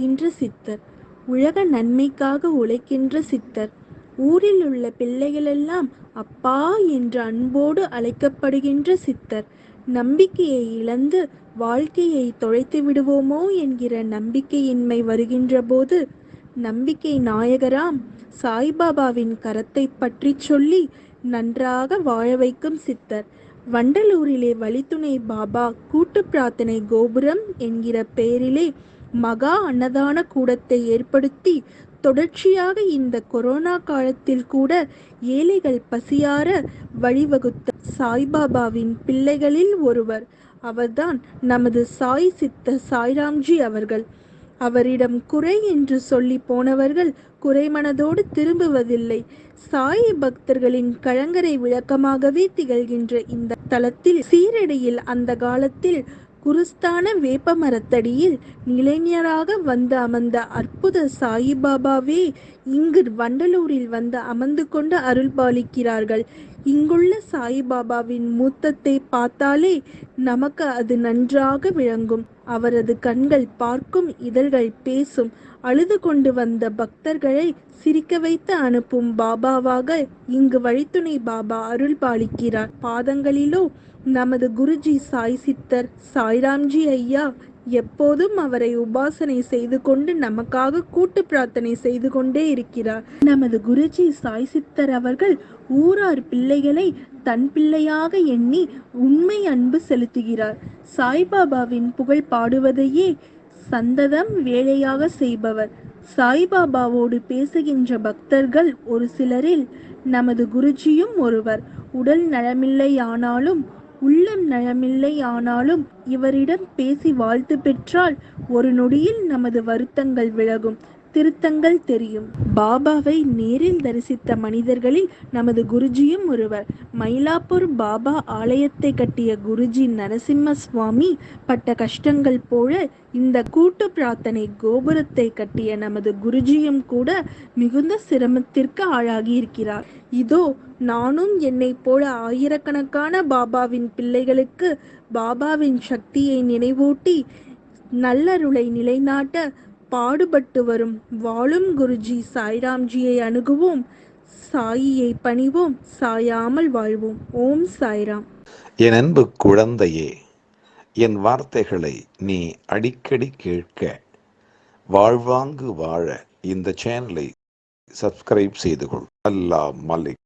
உயிரோடு சித்தர். உலக நன்மைக்காக உழைக்கின்ற சித்தர். ஊரில் உள்ள பிள்ளைகளெல்லாம் அப்பா என்ற அன்போடு அழைக்கப்படுகின்ற சித்தர். நம்பிக்கையை இழந்து வாழ்க்கையை தொலைத்து விடுவோமோ என்கிற நம்பிக்கையின்மை வருகின்ற போது நம்பிக்கை நாயகராம் சாய்பாபாவின் கரத்தை பற்றி சொல்லி நன்றாக வாழ வைக்கும் சித்தர். வண்டலூரிலே வழித்துணை பாபா கூட்டு பிரார்த்தனை கோபுரம் என்கிற பெயரிலே மகா அன்னதான கூடத்தை ஏற்படுத்தி தொடர்ச்சியாக இந்த கொரோனா காலத்தில் கூட ஏழைகள் பசியார வழிவகுத்த சாய்பாபாவின் பிள்ளைகளில் ஒருவர். அவர்தான் நமது சாய் சித்த சாய்ராம்ஜி அவர்கள். அவரிடம் குறை என்று சொல்லி போனவர்கள் குறைமனதோடு திரும்புவதில்லை. சாய் பக்தர்களின் கழங்கரை விளக்கமாகவே திகழ்கின்ற இந்த தளத்தில் சீரடியில் அந்த காலத்தில் குருஸ்தான வேப்ப மரத்தடியில் நிலைஞராக வந்து அமர்ந்த அற்புத சாயிபாபாவே இங்கு வண்டலூரில் வந்து அமர்ந்து கொண்டு அருள் பாலிக்கிறார்கள் இங்குள்ள சாய்பாபாவின் மூத்தத்தை பார்த்தாலே நமக்கு அது நன்றாக விளங்கும். அவரது கண்கள் பார்க்கும் இதழ்கள் பேசும். அழுது கொண்டு வந்த பக்தர்களை சிரிக்க வைத்து அனுப்பும் பாபாவாக இங்கு வழித்துணை பாபா அருள் பாலிக்கிறார் பாதங்களிலோ நமது குருஜி சாய் சித்தர் சாய்ராம்ஜி ஐயா எப்போதும் அவரை உபாசனை செய்து கொண்டு நமக்காக கூட்டு பிரார்த்தனை செய்து கொண்டே இருக்கிறார். நமது குருஜி சாய் சித்தர் அவர்கள் ஊரார் பிள்ளைகளை தன் பிள்ளையாக எண்ணி உண்மை அன்பு செலுத்துகிறார். சாய்பாபாவின் புகழ் பாடுவதையே சந்ததம் வேலையாக செய்பவர். சாய்பாபாவோடு பேசுகின்ற பக்தர்கள் ஒரு சிலரில் நமது குருஜியும் ஒருவர். உடல் நலமில்லையானாலும் உள்ளம் நலமில்லை ஆனாலும் இவரிடம் பேசி வாழ்த்து பெற்றால் ஒரு நொடியில் நமது வருத்தங்கள் விலகும். திருத்தங்கள் தெரியும். பாபாவை நேரில் தரிசித்த மனிதர்களில் நமது குருஜியும் ஒருவர். மயிலாப்பூர் பாபா ஆலயத்தை கட்டிய குருஜி நரசிம்ம சுவாமி பட்ட கஷ்டங்கள் போல இந்த கூட்டு பிரார்த்தனை கோபுரத்தை கட்டிய நமது குருஜியும் கூட மிகுந்த சிரமத்திற்கு ஆளாகி இருக்கிறார் இதோ நானும் என்னைப் போல ஆயிரக்கணக்கான பாபாவின் பிள்ளைகளுக்கு பாபாவின் சக்தியை நினைவூட்டி நல்லருளை நிலைநாட்ட பாடுபட்டு வரும் வாழும் குருஜி சாய்ராம்ஜியை அணுகுவோம் சாயியை பணிவோம் சாயாமல் வாழ்வோம். ஓம் சாய்ராம். என் அன்பு குழந்தையே என் வார்த்தைகளை நீ அடிக்கடி கேட்க வாழ்வாங்கு வாழ இந்த சேனலை சப்ஸ்கிரைப் செய்து கொள். அல்லா மலிக்.